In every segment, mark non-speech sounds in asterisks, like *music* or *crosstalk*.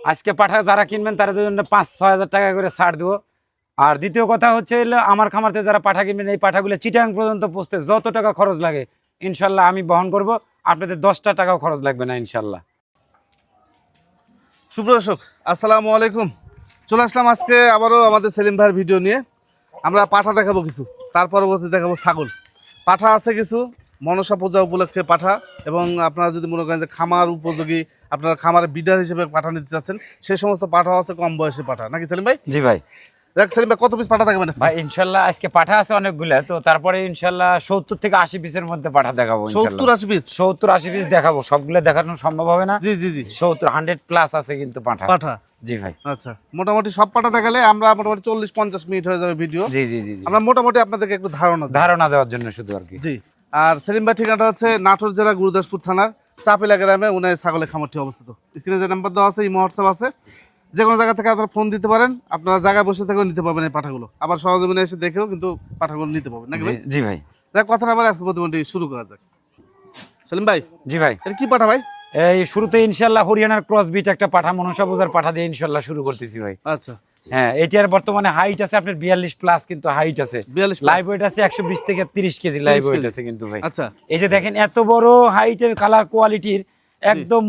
আজকে পাঠা যারা কিনবেন, তাদের জন্য পাঁচ, ছয় হাজার টাকা করে ছাড় দেবো। আর দ্বিতীয় কথা হচ্ছে হলো, আমার খামারতে যারা পাঠা কিনবেন, এই পাঠাগুলো চিটাং পর্যন্ত পৌঁছতে যত টাকা খরচ লাগে, ইনশাল্লাহ আমি বহন করব। আপনাদের দশটা টাকাও খরচ লাগবে না, ইনশাল্লাহ। সুপ্রদর্শক আসসালামু আলাইকুম। চলে আসলাম আজকে আবারও আমাদের সেলিম ভাইয়ের ভিডিও নিয়ে। আমরা পাঠা দেখাবো কিছু, তার পরবর্তী দেখাবো ছাগল। পাঠা আছে কিছু মনসা পূজা উপলক্ষে পাঠা এবং আপনারা যদি মনে করেন যে খামার উপযোগী আপনারা খামারের বিডার হিসেবে পাঠা নিতে চাচ্ছেন সেই সমস্ত পাঠা আছে কম বয়সে পাঠা। নাকি সেলিম ভাই? জি ভাই। দেখ সেলিম ভাই কত পিস পাঠা থাকবেন ভাই ইনশাল্লাহ আজকে পাঠা আছে অনেকগুলা তো তারপরে ইনশাল্লাহ সত্তর থেকে আশি পিসের মধ্যে পাঠা দেখাবো সত্তর আশি পিস? সত্তর আশি পিস দেখাবো সবগুলো দেখানো সম্ভব হবে না? জি জি জি। সত্তর হান্ড্রেড প্লাস আছে কিন্তু পাঠা। পাঠা? জি ভাই। আচ্ছা মোটামুটি সব পাঠা দেখালে আমরা মোটামুটি চল্লিশ পঞ্চাশ মিনিট হয়ে যাবে ভিডিও। জি জি জি জি। আমরা মোটামুটি আপনাদেরকে একটু ধারণা ধারণা দেওয়ার জন্য শুধু আর কি। জি। আর সেলিম ভাই ঠিকানাটা হচ্ছে নাটোর জেলা গুরুদাসপুর থানার চাপিলা গ্রামে উনায় ছাগলের খামারটি অবস্থিত। স্ক্রিনে যে নাম্বার দেওয়া আছে এই মহোৎসব আছে। যে কোনো জায়গা থেকে আপনারা ফোন দিতে পারেন আপনারা জায়গায় বসে থেকেও নিতে পারবেন এই পাঠাগুলো। আবার সরজমিনে এসে দেখেও কিন্তু পাঠাগুলো নিতে পারবেন নাকি ভাই? জি- ভাই। যাক কথা না বলে আজকে প্রতিবন্ধী শুরু করা যাক। সেলিম ভাই জি ভাই। এটা কি পাঠা ভাই? এই শুরুতে ইনশাল্লাহ হরিয়ানার ক্রস বিট একটা পাঠা মনসা পূজার পাঠা দিয়ে ইনশাল্লাহ শুরু করতেছি ভাই। আচ্ছা। হ্যাঁ এটার বর্তমানে হাইট আছে আপনার বিয়াল্লিশ প্লাস কিন্তু হাইট আছে। লাইভ ওয়েট আছে একশো বিশ থেকে তিরিশ কেজি লাইভ ওয়েট আছে কিন্তু ভাই। আচ্ছা। এই যে দেখেন এত বড় হাইটের কালার কোয়ালিটির একদম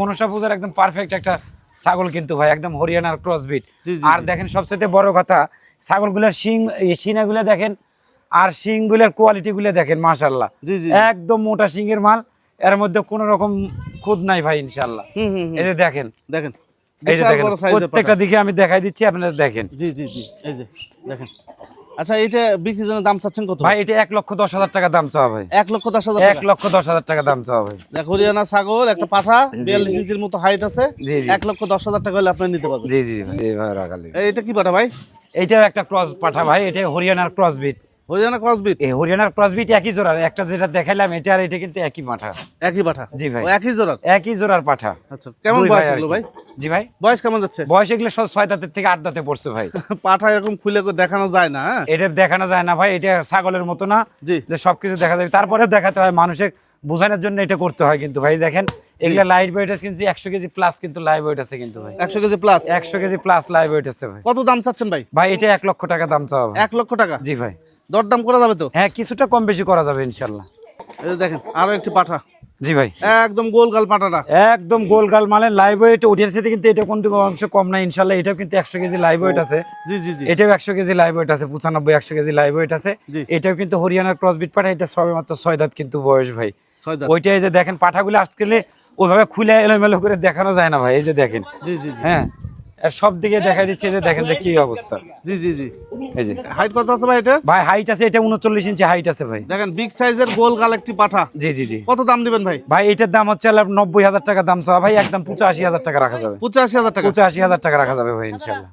মনসা পূজার একদম পারফেক্ট একটা ছাগল কিন্তু ভাই একদম হরিয়ানার ক্রস বিট জি, জি, আর দেখেন সবচেয়ে বড় কথা ছাগলগুলোর শিং এই সিনাগুলো দেখেন আর শিংগুলোর কোয়ালিটি গুলো দেখেন মাশাল্লাহ একদম মোটা শিংয়ের মাল এর মধ্যে কোনো রকম খুদ নাই ভাই ইনশাল্লাহ। এই যে দেখেন। দেখেন। এই যে দেখেন প্রত্যেকটা দিকে আমি দেখাই দিচ্ছি আপনারা দেখেন। জি জি জি এই যে দেখেন। আচ্ছা এইটা বিক্রির জন্য দাম চাচ্ছেন কত? ভাই এটা এক লক্ষ দশ হাজার টাকা দাম চাওয়া ভাই। এক লক্ষ দশ হাজার এক টাকা। লক্ষ দশ হাজার টাকা দাম চাওয়া ভাই। দেখ হরিয়ানা ছাগল একটা পাঠা বিয়াল্লিশ ইঞ্চির মতো হাইট আছে। এক লক্ষ দশ হাজার টাকা হলে আপনি নিতে পারবেন। জি জি ভাই এটা কি পাঠা ভাই? এইটাও একটা ক্রস পাঠা ভাই এটা হরিয়ানার ক্রস বিট হরিয়ানা ক্রসবিট এই হরিয়ানার ক্রসবিট একই জোড়ার। একটা যেটা দেখাইলাম এটা আর এটা কিন্তু একই পাঠা একই পাঠা জি ভাই। একই জোড়ার? একই জোড়ার পাঠা। আচ্ছা কেমন বয়স হলো ভাই? জি ভাই। বয়স কেমন যাচ্ছে? বয়স এগুলো সব ছয় দাঁতের থেকে আট দাঁতে পড়ছে ভাই। *laughs* পাঠা এরকম খুলে দেখানো যায় না হ্যাঁ? এটা দেখানো যায় না ভাই এটা ছাগলের মতো না। যে সবকিছু দেখা যাবে। তারপরে দেখাতে হয় মানুষের বোঝানোর জন্য এটা করতে হয় কিন্তু ভাই দেখেন এগুলা লাইট ওয়েট আছে কিন্তু একশো কেজি প্লাস কিন্তু লাইভ ওয়েট আছে কিন্তু ভাই। একশো কেজি প্লাস একশো কেজি প্লাস লাইভ ওয়েট আছে ভাই। কত দাম চাচ্ছেন ভাই? ভাই এটা এক লক্ষ টাকা দাম চাওয়া এক লক্ষ টাকা? জি ভাই। দরদাম করা যাবে তো? হ্যাঁ কিছুটা কম বেশি করা যাবে ইনশাল্লাহ। দেখেন আরও একটি পাঠা। জি ভাই। একদম গোলগাল পাটাটা। একদম গোলগাল মানে লাইভ ওয়েট ওটির সাথে কিন্তু এটা কোন দিকে অংশ কম না ইনশাল্লাহ এটাও কিন্তু একশো কেজি লাইভ ওয়েট আছে। জি জি জি। এটাও একশো কেজি লাইভ ওয়েট আছে পঁচানব্বই একশো কেজি লাইভ ওয়েট আছে। এটাও কিন্তু হরিয়ানার ক্রস বিট পাঠা এটা সবে মাত্র ছয় দাঁত কিন্তু বয়স ভাই। ওইটাই যে দেখেন পাঠাগুলো আজকে ওইভাবে খুলে এলোমেলো করে দেখানো যায় না ভাই এই যে দেখেন। জি জি। হ্যাঁ। সব দিকে দেখা যাচ্ছে যে দেখেন যে কি অবস্থা। জি জি জি। এই যে। হাইট কত আছে ভাই এটা? ভাই হাইট আছে এটা উনচল্লিশ ইঞ্চি হাইট আছে ভাই। দেখেন বিগ সাইজের গোল গাল একটি পাঠা। জি জি জি। কত দাম দিবেন ভাই? ভাই এটার দাম হচ্ছে নব্বই হাজার টাকা দাম চাওয়া। ভাই একদম পঁচাশি হাজার টাকা রাখা যাবে। পঁচাশি হাজার টাকা। পঁচাশি হাজার টাকা রাখা যাবে ভাই ইনশাল্লাহ।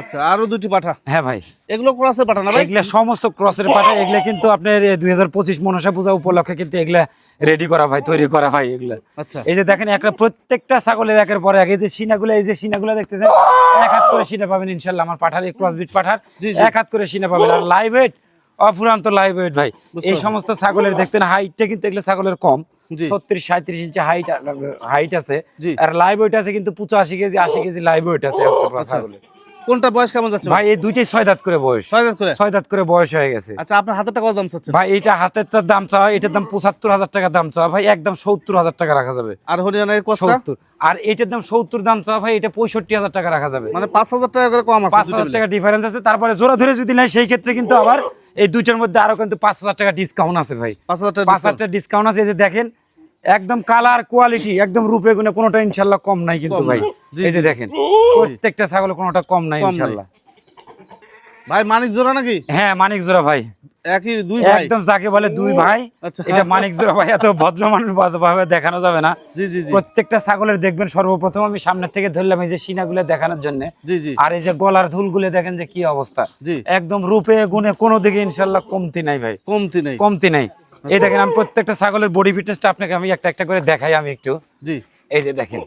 আচ্ছা আরও দুটি পাঠা। হ্যাঁ ভাই। এগুলো ক্রসে পাঠা না ভাই? এগুলা সমস্ত ক্রসের পাঠা এগুলা কিন্তু আপনার দুই হাজার পঁচিশ মনসা পূজা উপলক্ষে কিন্তু এগুলা রেডি করা ভাই তৈরি করা ভাই এগুলা। আচ্ছা। এই যে দেখেন একটা প্রত্যেকটা ছাগলের একের পর এক এই যে সিনাগুলো এই যে সিনাগুলো দেখতেছেন এক হাত করে সিনা পাবেন ইনশাল্লাহ আমার পাঠার এই ক্রসবিট পাঠার। এক হাত করে সিনা পাবেন। আর লাইভ ওয়েট অফুরান্ত লাইভ ওয়েট ভাই। এই সমস্ত ছাগলের দেখতেন হাইটটা কিন্তু এগুলো ছাগলের কম। ছত্রিশ সাঁত্রিশ ইঞ্চি হাইট হাইট আছে। আর লাইভ ওয়েট আছে কিন্তু পঁচাশি কেজি আশি কেজি লাইভ ওয়েট আছে ছাগলের। কোনটা বয়স কেমন যাচ্ছে? ভাই এই দুইটাই ছয় দাঁত করে বয়স। ছয় দাঁত করে? ছয় দাঁত করে বয়স হয়ে গেছে। আচ্ছা আপনার হাতেরটা কত দাম চাচ্ছেন? ভাই এইটা হাতেরটার দাম চাওয়া এটার দাম পঁচাত্তর হাজার টাকা দাম চাওয়া। ভাই একদম সত্তর হাজার টাকা রাখা যাবে। আর হরিয়ানার সত্তর। আর এটার দাম সত্তর দাম চাওয়া ভাই এটা পঁয়ষট্টি হাজার টাকা রাখা যাবে। মানে পাঁচ হাজার টাকা করে কম আছে পাঁচ হাজার। টাকা ডিফারেন্স আছে। তারপরে জোড়া ধরে যদি নেয় সেই ক্ষেত্রে কিন্তু আবার এই দুইটার মধ্যে আরও কিন্তু পাঁচ হাজার টাকা ডিসকাউন্ট আছে ভাই। পাঁচ হাজার টাকা পাঁচ হাজার টাকা ডিসকাউন্ট আছে। এই যে দেখেন একদম কালার কোয়ালিটি একম রূপে গুণে কোনোটা ইনশাল্লাহ কম নাই কিন্তু ভাই। এই যে দেখেন প্রত্যেকটা ছাগল কোনোটা কম নাই ইনশাল্লাহ। ভাই মানিক জোড়া নাকি? হ্যাঁ মানিক জোড়া ভাই। একই দুই ভাই? একদম যাকে বলে দুই ভাই। এটা মানিক জোড়া ভাই এত ভদ্র মানুষ ভাবে দেখানো যাবে না। জি জি জি। প্রত্যেকটা ছাগলের দেখবেন সর্বপ্রথম আমি সামনের থেকে ধরলাম এই যে সিনাগুলো দেখানোর জন্য। জি জি। আর এই যে গলার ধুলগুলো দেখেন যে কি অবস্থা। জি। একদম রূপে গুণে কোনো দিকে ইনশাল্লাহ কমতি নাই ভাই। কমতি নেই। কমতি নাই। এই দেখেন আমি প্রত্যেকটা ছাগলের বডি ফিটনেসটা আপনাকে আমি একটা একটা করে দেখাই আমি একটু। জি। এই যে দেখেন।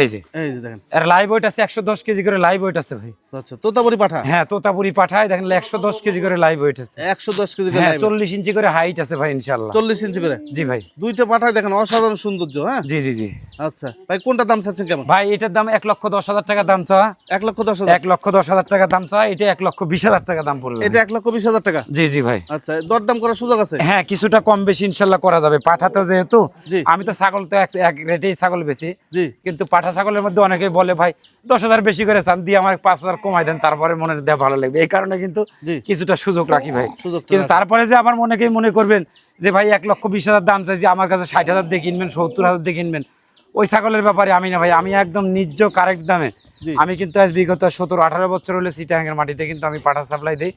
এই যে। এই যে দেখেন। এর লাইভ ওয়েট আছে একশো দশ কেজি করে লাইভ ওয়েট আছে ভাই। আচ্ছা তোতাপুরি পাঠা? হ্যাঁ তোতাপুরি পাঠায় দেখেন একশো দশ কেজি করে লাইভ ওয়েট আছে। একশো দশ কেজি হ্যাঁ চল্লিশ ইঞ্চি করে হাইট আছে ভাই ইনশাল্লাহ চল্লিশ ইঞ্চি করে? জি ভাই। দুইটা পাঠায় দেখেন অসাধারণ সৌন্দর্য হ্যাঁ? জি জি জি। আচ্ছা ভাই কোনটা দাম চাচ্ছেন কেমন? ভাই এটার দাম লক্ষ হাজার টাকা দাম লক্ষ হাজার। লক্ষ হাজার টাকা দাম চাওয়া এটা লক্ষ হাজার টাকা দাম পড়বে এটা লক্ষ হাজার টাকা? জি জি ভাই। আচ্ছা দরদাম করার সুযোগ আছে? হ্যাঁ কিছুটা কম বেশি ইনশাল্লাহ করা যাবে। পাঠা তো যেহেতু আমি তো ছাগল তো এক রেটেই ছাগল বেশি জি। কিন্তু পাঠা ছাগলের মধ্যে অনেকেই বলে ভাই দশ হাজার বেশি করে চান দিয়ে আমার পাঁচ হাজার কমাই দেন তারপরে মনে দেওয়া ভালো লাগবে। এই কারণে কিন্তু কিছুটা সুযোগ রাখি ভাই। কিন্তু তারপরে যে আমার মনেকেই মনে করবেন যে ভাই এক লক্ষ বিশ হাজার দাম চাইছি আমার কাছে ষাট হাজার দিয়ে কিনবেন সত্তর হাজার দিয়ে কিনবেন। ওই ছাগলের ব্যাপারে আমি না ভাই আমি একদম নিজ কারেক্ট দামে। আমি কিন্তু আজ বিগত সতেরো আঠারো বছর হলে সিটাঙ্গের মাটিতে কিন্তু আমি পাঠা সাপ্লাই দিই।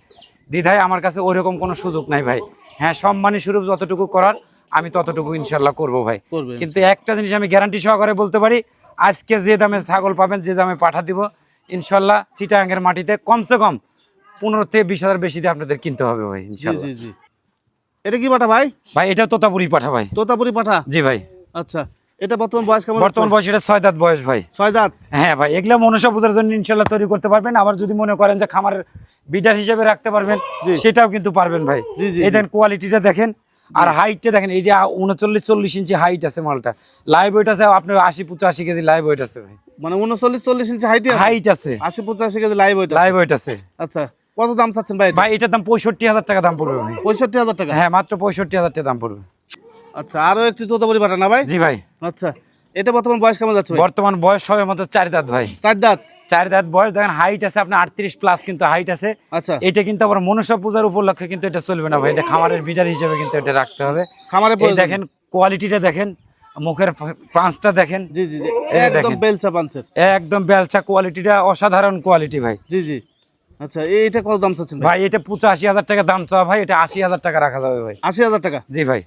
দ্বিধায় আমার কাছে ওইরকম কোনো সুযোগ নাই ভাই। হ্যাঁ সম্মানী স্বরূপ যতটুকু করার আমি ততটুকু ইনশাল্লাহ করব ভাই। কিন্তু একটা জিনিস আমি গ্যারান্টি সহকারে বলতে পারি আজকে যে দামে ছাগল পাবেন যে দামে পাঠা দিব ইনশাল্লাহ চিটাঙ্গের মাটিতে কমসে কম পনেরো থেকে বিশ হাজার বেশি দিয়ে আপনাদের কিনতে হবে ভাই জি জি জি। এটা কি পাঠা ভাই? ভাই এটা তোতাপুরি পাঠা ভাই। তোতাপুরি পাঠা? জি ভাই। আচ্ছা এটা বর্তমান বয়স কেমন বর্তমান বয়স এটা ছয় দাঁত বয়স ভাই। ছয় দাঁত? হ্যাঁ ভাই এগুলো মনসা পূজার জন্য ইনশাল্লাহ তৈরি করতে পারবেন। আবার যদি মনে করেন যে খামারের বিডার হিসেবে রাখতে পারবেন সেটাও কিন্তু পারবেন ভাই। এই কোয়ালিটিটা দেখেন। আর হাইটটা দেখেন এই যে উনচল্লিশ চল্লিশ ইঞ্চি হাইট আছে মালটা। লাইভ ওয়েট আছে আপনার আশি পঁচাশি কেজি লাইভ ওয়েট আছে ভাই। মানে উনচল্লিশ চল্লিশ ইঞ্চি হাইট হাইট আছে। আশি পঁচাশি KG live weight live weight আছে। আচ্ছা কত দাম চাচ্ছেন ভাই ভাই এটার দাম পঁয়ষট্টি হাজার টাকা দাম পড়বে ভাই। পঁয়ষট্টি হাজার টাকা? হ্যাঁ মাত্র পঁয়ষট্টি হাজার টাকা দাম পড়বে। আচ্ছা আরও একটু তোতা পরিবার না ভাই? জি ভাই। আচ্ছা এটা বর্তমান বয়স কেমন যাচ্ছে বর্তমান বয়স হবে মতো চার দাঁত ভাই। চার দাঁত? চার দাঁত বয়স দেখেন হাইট আছে আপনার আটত্রিশ প্লাস কিন্তু হাইট আছে। আচ্ছা। এটা কিন্তু আবার মনসা পূজার উপলক্ষে কিন্তু এটা চলবে না ভাই এটা খামারের বিডার হিসেবে কিন্তু এটা রাখতে হবে। খামারে দেখেন কোয়ালিটিটা দেখেন মুখের পাঁচটা দেখেন। জি জি জি। একদম। বেলচা পাঞ্চের একদম বেলচা কোয়ালিটিটা অসাধারণ কোয়ালিটি ভাই। জি জি। আচ্ছা এইটা কত দাম চাচ্ছেন ভাই? এটা পঁচাশি হাজার টাকা দাম চাওয়া ভাই এটা আশি হাজার টাকা রাখা যাবে ভাই। আশি হাজার টাকা? জি ভাই।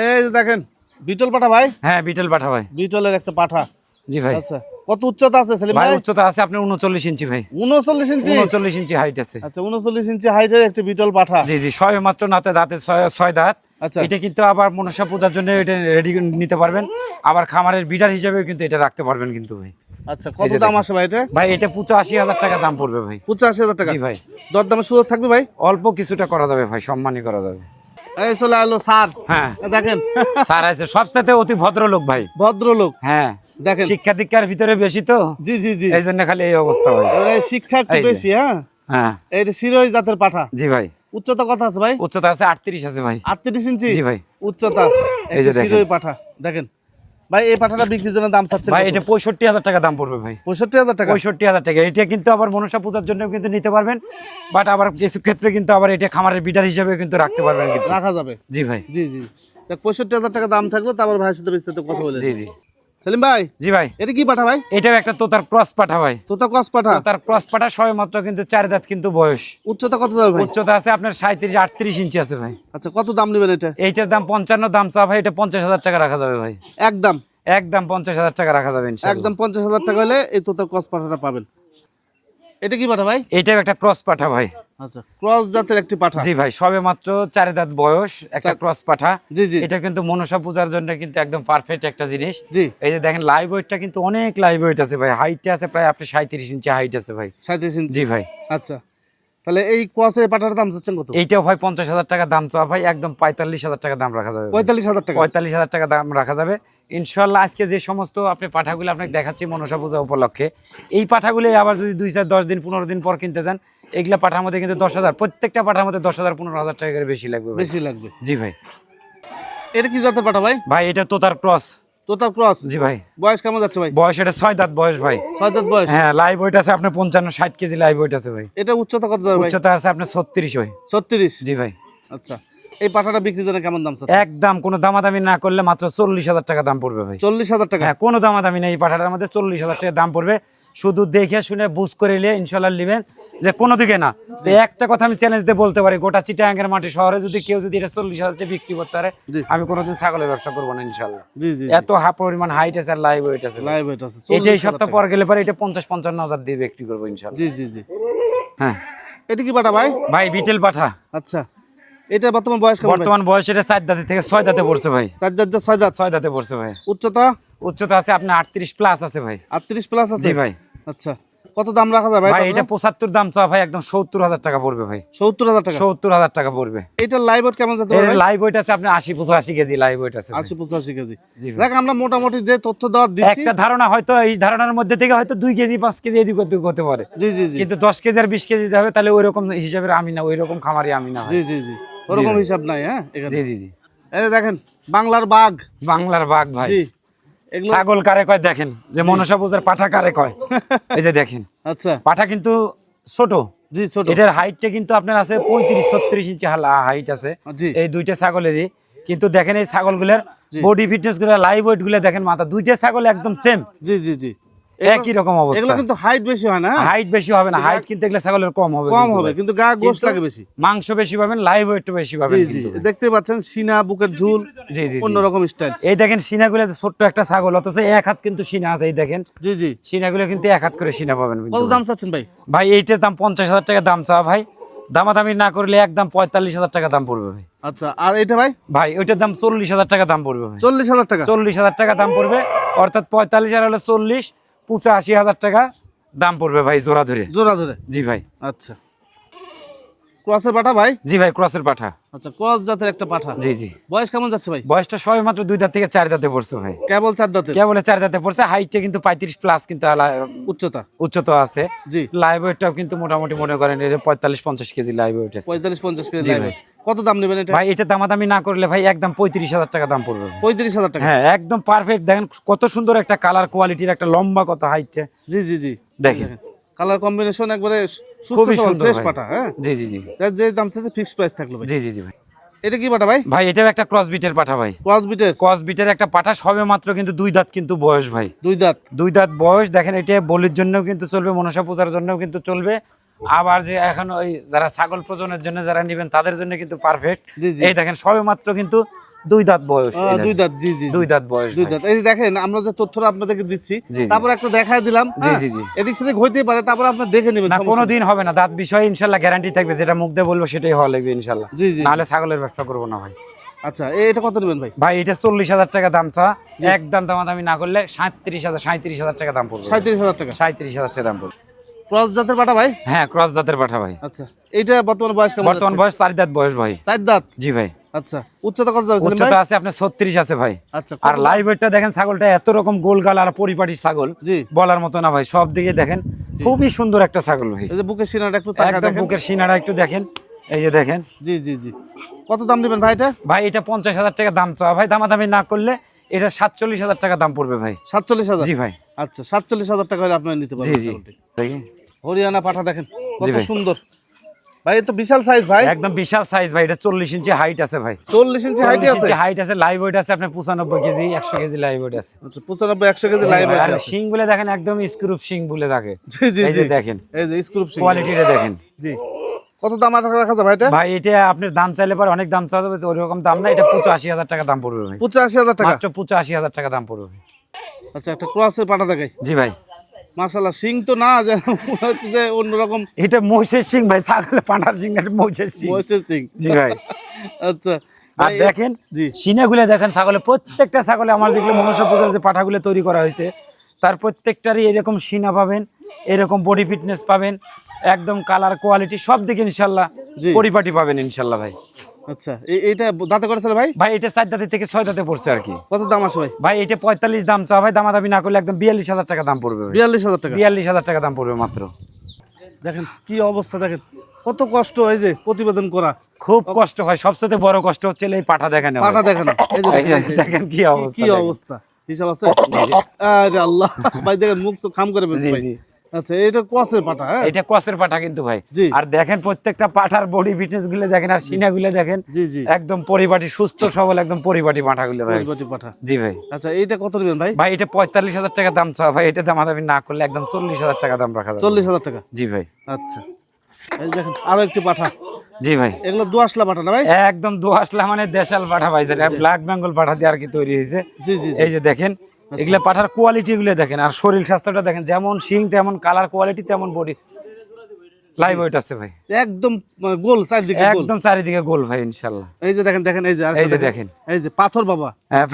এই দেখেন বিটল পাঠা ভাই? হ্যাঁ বিটেল পাঠা ভাই। বিটলের একটা পাঠা। জি ভাই। আচ্ছা কত উচ্চতা আছে সেলিম ভাই উচ্চতা আছে আপনার উনচল্লিশ ইঞ্চি ভাই। উনচল্লিশ ইঞ্চি? উনচল্লিশ ইঞ্চি হাইট আছে। আচ্ছা উনচল্লিশ ইঞ্চি হাইটের একটি বিটল পাঠা। জি জি ছয় মাত্র নাতে দাঁতে ছয় ছয় দাঁত। আচ্ছা। এটা কিন্তু আবার মনসা পূজার জন্য এটা রেডি নিতে পারবেন। আবার খামারের বিডার হিসেবে কিন্তু এটা রাখতে পারবেন কিন্তু ভাই। আচ্ছা কত দাম। আসে ভাই এটা? ভাই এটা পঁচাশি হাজার টাকা দাম পড়বে ভাই। পঁচাশি হাজার টাকা। জি ভাই। দর দামের সুযোগ থাকবে ভাই? অল্প কিছুটা করা যাবে ভাই সম্মানই করা যাবে। এই চলে আলো স্যার। হ্যাঁ। দেখেন। স্যার আছে সবচেয়ে অতি ভদ্রলোক ভাই। ভদ্রলোক। হ্যাঁ। দেখেন। শিক্ষা দীক্ষার ভিতরে বেশি তো। জি জি জি। এই জন্য খালি এই অবস্থা ভাই। এই শিক্ষা একটু বেশি হ্যাঁ? হ্যাঁ। এইটা শিরোই জাতের পাঠা। জি ভাই। উচ্চতা কত আছে ভাই? উচ্চতা আছে আটত্রিশ আছে ভাই। আটত্রিশ ইঞ্চি? জি ভাই। উচ্চতা। এই যে শিরোই পাঠা। দেখেন। ভাই এই পাঠাটা বিক্রির জন্য দাম চাচ্ছে ভাই এটা পঁয়ষট্টি হাজার টাকা দাম পড়বে ভাই। পঁয়ষট্টি হাজার টাকা? পঁয়ষট্টি হাজার টাকা। এটা কিন্তু আবার মনসা পূজার জন্য কিন্তু নিতে পারবেন বাট আবার কিছু ক্ষেত্রে কিন্তু আবার এটা খামারের বিডার হিসেবে কিন্তু রাখতে পারবেন কিন্তু। রাখা যাবে? জি ভাই। জি জি। পঁয়ষট্টি হাজার টাকা দাম থাকল তারপর ভাইয়ের সাথে বিস্তারিত কথা বলে জি জি। সেলিম ভাই জি ভাই। এটা কি পাঠা ভাই? এটাও একটা তোতার ক্রস পাঠা ভাই। তোতা কস পাঠা? তোতার ক্রস পাঠা সবে মাত্র কিন্তু চার দাঁত কিন্তু বয়স। উচ্চতা কত যাবে ভাই? উচ্চতা আছে আপনার সাঁত্রিশ আটত্রিশ ইঞ্চি আছে ভাই। আচ্ছা কত দাম নেবেন এটা? এইটার দাম পঞ্চান্ন দাম চা ভাই এটা পঞ্চাশ হাজার টাকা রাখা যাবে ভাই। একদম একদম পঞ্চাশ হাজার টাকা রাখা যাবে ইনশাআল্লাহ। একদম পঞ্চাশ হাজার টাকা হলে এই তোতার কস পাঠাটা পাবেন। এটা কি পাঠা ভাই? এইটাও একটা ক্রস পাঠা ভাই। আচ্ছা। ক্রস জাতের একটি পাঠা। জি ভাই সবে মাত্র চার দাঁত বয়স একটা ক্রস পাঠা। জি জি। এটা কিন্তু মনসা পূজার জন্য কিন্তু একদম পারফেক্ট একটা জিনিস। জি। এই যে দেখেন লাইভ ওয়েটটা কিন্তু অনেক লাইভ ওয়েট আছে ভাই। হাইটটা আছে প্রায় আপনি সাঁত্রিশ ইঞ্চি হাইট আছে ভাই। সাঁত্রিশ ইঞ্চি জি ভাই। আচ্ছা। তাহলে এই পাঠাটার দাম চাচ্ছেন কত? এইটাও ভাই পঞ্চাশ হাজার টাকা দাম চাওয়া ভাই একদম পঁয়তাল্লিশ হাজার টাকা দাম রাখা যাবে পঁয়তাল্লিশ হাজার টাকা? পঁয়তাল্লিশ হাজার টাকা দাম রাখা যাবে। ইনশাল্লাহ আজকে যে সমস্ত আপনি পাঠাগুলো আপনাকে দেখাচ্ছি মনসা পূজা উপলক্ষে এই পাঠাগুলো আবার যদি দুই চার দশ দিন পনেরো দিন পর কিনতে যান এগুলা পাঠার মধ্যে কিন্তু দশ হাজার প্রত্যেকটা পাঠার মধ্যে দশ হাজার পনেরো হাজার টাকা করে বেশি লাগবে বেশি লাগবে। জি ভাই। এটা কি জাতের পাঠা ভাই? ভাই এটা তোতার ক্রস। তোতার ক্রস জি ভাই। বয়স কেমন যাচ্ছে ভাই? বয়স এটা ছয় দাঁত বয়স ভাই। ছয় দাঁত বয়স? হ্যাঁ লাইভ ওয়েট আছে আপনার পঞ্চান্ন ষাট কেজি লাইভ ওয়েট আছে ভাই। এটা উচ্চতা কত যাবে উচ্চতা আছে আপনার ছত্রিশ ভাই। ছত্রিশ? জি ভাই। আচ্ছা। এই পাঠাটা বিক্রির জন্য কেমন দাম একদম কোনো দামাদামি না করলে মাত্র চল্লিশ হাজার টাকা দাম পড়বে ভাই। চল্লিশ হাজার টাকা? হ্যাঁ কোনো দামাদামি নেই এই পাঠাটার মধ্যে চল্লিশ হাজার টাকা দাম পড়বে। শুধু দেখে শুনে বুঝ করে নিয়ে ইনশাল্লাহ নেবেন। যে কোনো দিকে না যে একটা কথা আমি চ্যালেঞ্জ দিয়ে বলতে পারি গোটা চিটাঙ্গের মাটি শহরে যদি কেউ যদি এটা চল্লিশ হাজার টাকা বিক্রি করতে পারে আমি কোনোদিন ছাগলের ব্যবসা করব না ইনশাল্লাহ জি জি এত হা পরিমাণ হাইট আছে আর লাইভ ওয়েট আছে। লাইভ এটা আছে এটা এই সপ্তাহ। পর গেলে পরে এটা পঞ্চাশ পঞ্চান্ন হাজার দিয়ে বিক্রি করব ইনশাল্লাহ জি জি জি। হ্যাঁ। এটা কি পাঠা ভাই? ভাই বিটেল পাঠা। আচ্ছা। এটা বর্তমান বয়স বর্তমান বয়স এটা চার দাঁতে থেকে ছয় দাঁতে পড়ছে ভাই। চার দাঁত ছয় দাঁত? ছয় দাঁতে পড়ছে ভাই। উচ্চতা? উচ্চতা আছে আপনার আটত্রিশ প্লাস আছে ভাই। আটত্রিশ প্লাস আছে? ভাই। আচ্ছা। কত দাম রাখা যায় ভাই এটা পঁচাত্তর দাম চাওয়া ভাই একদম সত্তর হাজার টাকা পড়বে ভাই। সত্তর হাজার টাকা? সত্তর হাজার টাকা পড়বে। এইটার লাইভ ওয়েট কেমন যেতে পারে লাইভ ওয়েট আছে আপনার আশি পঁচাশি কেজি লাইভ ওয়েট আছে ভাই। আশি পঁচাশি কেজি। জি দেখ আমরা মোটামুটি যে তথ্য দেওয়ার দিচ্ছি একটা ধারণা হয়তো এই ধারণার মধ্যে থেকে হয়তো দুই কেজি পাঁচ কেজি এদিক ওদিক হতে পারে। জি জি জি। কিন্তু দশ কেজি আর বিশ কেজি দিতে হবে তাহলে ওই রকম হিসাবে আমি না ওই রকম খামারি আমি না জি জি জি। ওরকম হিসাব নাই হ্যাঁ জি জি জি। এই দেখেন বাংলার বাঘ। বাংলার বাঘ ভাই। জি ছাগল কারে কয় দেখেন? যে মনসা পূজার পাঠা কারে কয়? *laughs* এই যে দেখেন। আচ্ছা। পাঠা কিন্তু ছোট। জি ছোট। এটার হাইটটা কিন্তু আপনার আছে পঁয়ত্রিশ ছত্রিশ ইঞ্চি হাইট আছে। এই দুইটা ছাগলেরই। কিন্তু দেখেন এই ছাগলগুলোর। বডি ফিটনেসগুলো লাইভ ওয়েটগুলো দেখেন মাথা। দুইটা ছাগল একদম সেম জি জি জি। একই রকম এগুলো কিন্তু হাইট বেশি হয় না হ্যাঁ? হাইট বেশি হবে না। হাইট কিন্তু এগুলো ছাগলের কম হবে কম হবে কিন্তু গা গোশ লাগে বেশি। মাংস বেশি পাবেন লাইভ ওয়েট বেশি পাবেন জি জি। দেখতে পাচ্ছেন সিনা বুকের ঝুল জি জি জি। অন্যরকম স্টাইল এই দেখেন সিনাগুলো ছোট্ট একটা ছাগল অথচ এক হাত কিন্তু সিনা আছে এই দেখেন। জি জি। সিনাগুলো কিন্তু এক হাত করে সিনা পাবেন কত দাম চাচ্ছেন ভাই? ভাই এইটার দাম পঞ্চাশ হাজার টাকা দাম চাওয়া ভাই। দামাদামি না করলে একদম পঁয়তাল্লিশ হাজার টাকা দাম পড়বে ভাই। আচ্ছা আর এটা ভাই? ভাই ওইটার দাম চল্লিশ হাজার টাকা দাম পড়বে ভাই। চল্লিশ হাজার টাকা? চল্লিশ হাজার টাকা দাম পড়বে। অর্থাৎ পঁয়তাল্লিশ হাজার হলে চল্লিশ। পঁচাশি হাজার টাকা দাম পড়বে ভাই জোড়া ধরে। জোড়া ধরে? জি ভাই। আচ্ছা। ক্রসের পাঠা ভাই? জি ভাই ক্রসের পাঠা। আচ্ছা ক্রস জাতের একটা পাঠা। জি জি। বয়স কেমন যাচ্ছে ভাই? বয়সটা সবে মাত্র দুই দাঁত থেকে চার দাঁতে পড়ছে ভাই। কেবল চার দাঁতের কে বলে চার দাঁতে পড়ছে হাইটটা কিন্তু পঁয়ত্রিশ প্লাস কিন্তু উচ্চতা? উচ্চতা আছে। জি। লাইভ ওয়েটটাও কিন্তু মোটামুটি মনে করেন পঁয়তাল্লিশ পঞ্চাশ কেজি লাইভ ওয়েট আছে। পঁয়তাল্লিশ পঞ্চাশ কেজি জি লাগবে ভাই। কত দাম নেবেন এটা? ভাই এটা দামাদামি না করলে ভাই একদম পঁয়ত্রিশ হাজার টাকা দাম পড়বে পঁয়ত্রিশ হাজার টাকা। হ্যাঁ একদম পারফেক্ট দেখেন কত সুন্দর একটা কালার কোয়ালিটির একটা লম্বা কত হাইটটা জি জি জি। দেখেন। কালার কম্বিনেশন একবারে সুস্থ সবল ফ্রেশ। পাঠা হ্যাঁ? জি জি জি। যে দাম চাইছে ফিক্সড প্রাইস থাকল ভাই। জি জি জি ভাই। এটা কি পাঠা ভাই? ভাই এটাও একটা ক্রস বিটের পাঠা ভাই। ক্রস বিটের ক্রস বিটের একটা পাঠা সবে মাত্র কিন্তু দুই দাঁত কিন্তু বয়স ভাই। দুই দাঁত? দুই দাঁত বয়স দেখেন এটা বলির জন্যও কিন্তু চলবে মনসা পূজার জন্যও কিন্তু চলবে। আবার যে এখন ওই যারা ছাগল প্রজনের জন্য যারা নেবেন তাদের জন্য কিন্তু পারফেক্ট এই দেখেন সবে মাত্র কিন্তু দুই দাঁত বয়স। দুই দাঁত জি জি। দুই দাঁত বয়স দুই। দাঁত। এই দেখেন আমরা যে তথ্যটা আপনাদেরকে দিচ্ছি। তারপর একটা দেখায় দিলাম জি, হ্যাঁ? জি, জি। এদিক সেদিক হইতেই পারে তারপর আপনি দেখে নেবেন না কোনো দিন হবে না। দাঁত বিষয়ে ইনশাল্লাহ গ্যারান্টি থাকবে যেটা মুখ দিয়ে বলব সেটাই হওয়া লাগবে ইনশাল্লাহ। জি জি। নাহলে ছাগলের ব্যবসা করব না ভাই। আচ্ছা এটা কত নেবেন ভাই? ভাই এটা চল্লিশ হাজার টাকা দাম চা। একদম দামাদামি না করলে সাঁত্রিশ হাজার সাঁত্রিশ হাজার টাকা দাম পড়বে। সাঁত্রিশ হাজার টাকা। সাঁত্রিশ হাজার টাকা দাম পড়বে। ক্রস জাতের পাঠা ভাই? হ্যাঁ ক্রস জাতের পাঠা ভাই। আচ্ছা এইটা বর্তমানে বয়স বর্তমান বয়স চার দাঁত বয়স ভাই। চার দাঁত? জি ভাই। আচ্ছা উচ্চতা কত যাবে উচ্চতা আছে আপনার ছত্রিশ আছে ভাই। আচ্ছা আর লাইভ ওয়েটটা দেখেন ছাগলটা এত রকম গোল আর পরিপাটি ছাগল বলার মতো না ভাই সব দিকে দেখেন খুবই সুন্দর একটা ছাগল ভাই। এই যে বুকের সিনাটা একটু টাকা দেখেন। বুকের সিনারা একটু দেখেন এই যে দেখেন। জি জি জি। কত দাম নেবেন ভাই এটা? ভাই টাকা দাম চাওয়া ভাই দামাদামি না করলে এটা সাতচল্লিশ হাজার টাকা দাম পড়বে ভাই। সাতচল্লিশ হাজার? জি ভাই। আচ্ছা সাতচল্লিশ হাজার টাকা হলে আপনার নিতে পারবেন জি। হরিয়ানা পাঠা দেখেন কত সুন্দর। ভাই তো বিশাল সাইজ ভাই। একদম বিশাল সাইজ ভাই এটা চল্লিশ ইঞ্চি হাইট আছে ভাই। চল্লিশ ইঞ্চি হাইটে আছে? হাইট আছে লাইভ ওয়েট আছে আপনার পঁচানব্বই কেজি একশো কেজি লাইভ ওয়েট আছে। আচ্ছা পঁচানব্বই একশো কেজি লাইভ আর শিং বলে দেখেন একদম স্ক্রুপ শিং বলে থাকে। *laughs* জি জি এই যে দেখেন এই যে স্ক্রুপ সিং কোয়ালিটিটা দেখেন। জি। কত দাম রাখা যাবে এটা? ভাই এটা আপনার দাম চাইলে পরে অনেক দাম চাওয়া যাবে তো ওইরকম দাম না এটা পঁচাশি হাজার টাকা দাম পড়বে ভাই। পঁচাশি হাজার টাকা? মাত্র পঁচাশি হাজার টাকা দাম পড়বে আচ্ছা একটা ক্রসের পাঠা দেখাই। জি ভাই। মাশাল্লাহ সিং তো না যেন মনে হচ্ছে যে অন্যরকম। এটা মহিষের সিং ভাই ছাগলে পাঁঠার সিং এটা মহিষের সিং মহিষের সিং জি ভাই। আচ্ছা আর দেখেন জি। সিনাগুলো দেখেন ছাগলে প্রত্যেকটা ছাগলে আমার যেগুলো মনসা পূজার যে পাঠাগুলো তৈরি করা হয়েছে তার প্রত্যেকটারই এরকম সিনা পাবেন এরকম বডি ফিটনেস পাবেন একদম কালার কোয়ালিটি সব দিকে ইনশাল্লাহ। পরিপাটি পাবেন ইনশাল্লাহ ভাই। আচ্ছা এইটা দাঁতে করেছিল ভাই? ভাই এটা চার থেকে ছয় দাঁতে পড়ছে আর কি। কত দাম আসে ভাই? ভাই এটা পঁয়তাল্লিশ দাম চা ভাই দামাদামি না করলে একদম বিয়াল্লিশ হাজার টাকা দাম পড়বে বিয়াল্লিশ হাজার টাকা। বিয়াল্লিশ হাজার টাকা দাম পড়বে মাত্র। দেখেন কি অবস্থা দেখেন। কত কষ্ট এই যে প্রতিবেদন করা। খুব কষ্ট হয় সবচেয়ে বড় কষ্ট হচ্ছে এই পাঠা দেখানো। পাটা দেখেন। *laughs* দেখেন, কি অবস্থা কি অবস্থা। হিসাব আছে? আরে আল্লাহ। ভাই দেখেন মুখ তো খাম করে ফেলছে। আচ্ছা এটা কসের পাটা হ্যাঁ? এটা কসের পাঠা কিন্তু ভাই। আর দেখেন প্রত্যেকটা পাঠার বডি ফিটনেসগুলো দেখেন আর সিনা গুলো দেখেন একদম পরিপাটি সুস্থ সবল একদম পরিপাটি গুলো ভাই। পরিপাটি পাঠা জি ভাই। আচ্ছা কত ভাই? ভাই এটা পঁয়তাল্লিশ হাজার টাকা দাম চা ভাই এটা দামাদামি না করলে একদম চল্লিশ হাজার টাকা দাম রাখা চল্লিশ হাজার টাকা? জি ভাই। আচ্ছা। এই দেখেন আরও একটি পাঠা। জি ভাই। এগুলো দোয়াশলা পাঠা না ভাই? একদম দোয়াশলা মানে দেশাল পাঠা ভাই যেটা ব্ল্যাক বেঙ্গল পাঠা দিয়ে আর কি তৈরি হয়েছে। জি জি জি। এই যে দেখেন এগুলা পাঠার কোয়ালিটি গুলো দেখেন আর শরীর স্বাস্থ্যটা দেখেন যেমন সিং তেমন কালার কোয়ালিটি তেমন বডি লাইভ ওয়েট আছে ভাই। একদম মানে গোল চারিদিকে একদম চারিদিকে গোল ভাই ইনশাল্লাহ। এই যে দেখেন দেখেন এই যে এই যে দেখেন। এই যে পাথর বাবা। হ্যাঁ,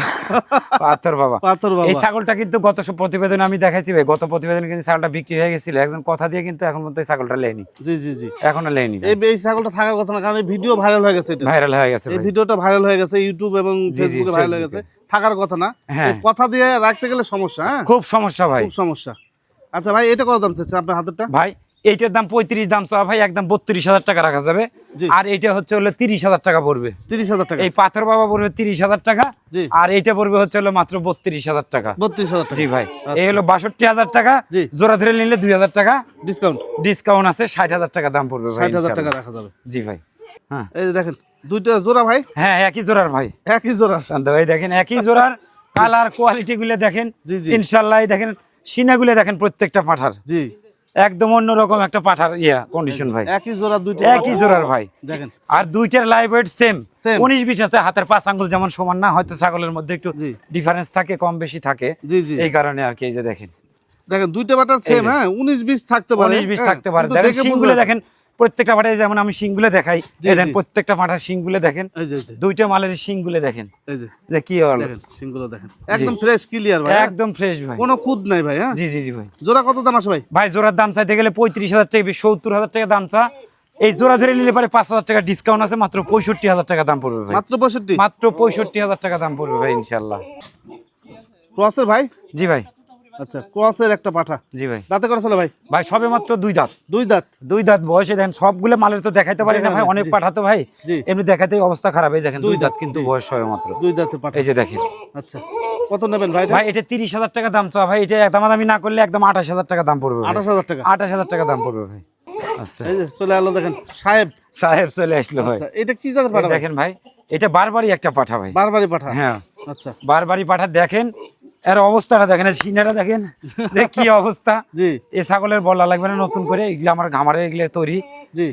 পাথর বাবা। *laughs* পাথর এই ছাগলটা কিন্তু গত প্রতিবেদনে আমি দেখাইছি ভাই গত প্রতিবেদনে কিন্তু ছাগলটা বিক্রি হয়ে গেছিল। একজন কথা দিয়ে কিন্তু এখন পর্যন্ত ছাগলটা জি জি জি। এখনও এই এই ছাগলটা থাকার কথা না কারণ ভিডিও ভাইরাল হয়ে গেছে এটা। ভাইরাল হয়ে গেছে এই ভিডিওটা ভাইরাল হয়ে গেছে ইউটিউব এবং ফেসবুকে ভাইরাল হয়ে গেছে। থাকার কথা না। হ্যাঁ। কথা দিয়ে রাখতে গেলে সমস্যা হ্যাঁ? খুব সমস্যা ভাই। খুব সমস্যা। আচ্ছা ভাই এটা কত দাম চাচ্ছে আপনার হাতেরটা? ভাই এইটার দাম পঁয়ত্রিশ দাম চাওয়া ভাই একদম বত্রিশ হাজার টাকা রাখা যাবে। আর এইটা হচ্ছে হলো তিরিশ হাজার টাকা পড়বে। তিরিশ হাজার টাকা। এই পাথর বাবা পড়বে তিরিশ হাজার টাকা আর এইটা পড়বে হচ্ছে হলো মাত্র বত্রিশ হাজার টাকা। বত্রিশ হাজার টাকা। জি ভাই আচ্ছা। এই হলো বাষট্টি হাজার টাকা। জোড়া ধরে নিলে দুই হাজার টাকা। ডিসকাউন্ট ডিসকাউন্ট আছে ষাট হাজার টাকা দাম পড়বে ষাট হাজার টাকা রাখা যাবে। জি ভাই। হ্যাঁ। এই দেখেন দুইটা জোড়া ভাই? হ্যাঁ একই জোড়ার ভাই। একই জোড়া। শান্ত ভাই দেখেন একই জোড়ার কালার কোয়ালিটি গুলো দেখেন। ইনশাল্লাহ দেখেন সিনাগুলো দেখেন প্রত্যেকটা পাঠার। জি। একদম অন্যরকম একটা পাঠার ইয়া কন্ডিশন ভাই। একই জোড়া দুইটা একই জোড়ার ভাই। দেখেন। আর দুইটার লাইভ ওয়েট সেম উনিশ বিশ আছে হাতের পাঁচ আঙ্গুল যেমন সমান না হয়তো ছাগলের মধ্যে একটু ডিফারেন্স থাকে কম বেশি থাকে। এই কারণে আর কি এই যে দেখেন। দেখেন দুইটা বাটা সেম হ্যাঁ উনিশ বিশ থাকতে পারে। উনিশ বিশ হ্যাঁ, থাকতে পারে। দেখেন দেখে দেখেন প্রত্যেকটা পাঠায় যেমন আমি শিংগুলো দেখাই দেখেন। প্রত্যেকটা পাঠার শিংগুলো দেখেন দুইটা মালের শিংগুলো দেখেন। যে। কি হলো দেখেন দেখেন। একদম ফ্রেশ ক্লিয়ার ভাই হ্যাঁ? একদম ফ্রেশ ভাই। কোনো খুদ নাই ভাই হ্যাঁ? জি জি জি ভাই। জোড়া কত দাম আছে ভাই? ভাই জোড়ার দাম চাইতে গেলে পঁয়ত্রিশ হাজার টাকা সত্তর হাজার টাকা দাম চা। এই জোড়া ধরে নিলে পারে পাঁচ হাজার টাকা ডিসকাউন্ট আছে মাত্র পঁয়ষট্টি হাজার টাকা দাম পড়বে ভাই। মাত্র পঁয়ষট্টি? মাত্র পঁয়ষট্টি হাজার টাকা দাম পড়বে ভাই ইনশাল্লাহ ক্রসের ভাই? জি ভাই। আচ্ছা ক্রসের একটা পাঠা। জি ভাই। দাঁতে করেছিল ভাই? ভাই সবে মাত্র দুই দাঁত। দুই দাঁত? দুই দাঁত বয়সে দেখেন সবগুলো মালের তো দেখাইতে পারি না ভাই অনেক জি। পাঠাতো ভাই। এমনি দেখাতে অবস্থা খারাপ এই দেখেন দুই দাঁত কিন্তু বয়স হয় মাত্র। দুই দাঁতে পাঠা। এই যে দেখেন। আচ্ছা কত নেবেন ভাই ভাই এটা তিরিশ হাজার টাকা দাম চা ভাই এটা দামাদামি না করলে একদম আঠাশ হাজার টাকা দাম পড়বে আঠাশ হাজার টাকা? আঠাশ হাজার টাকা দাম পড়বে ভাই। আস্তে। এই যে চলে আলো দেখেন সাহেব। সাহেব চলে আসলো ভাই। আচ্ছা এটা কি জাতের পাঠা দেখেন ভাই এটা বারবারই একটা পাঠা ভাই। বারবারই পাঠা? হ্যাঁ। আচ্ছা। বারবারই পাঠা দেখেন এর অবস্থাটা দেখেন সিনাটা দেখেন *laughs* কি অবস্থা। জি। এ ছাগলের বলা লাগবে না নতুন করে এগুলো আমার ঘামারে এগুলো তৈরি।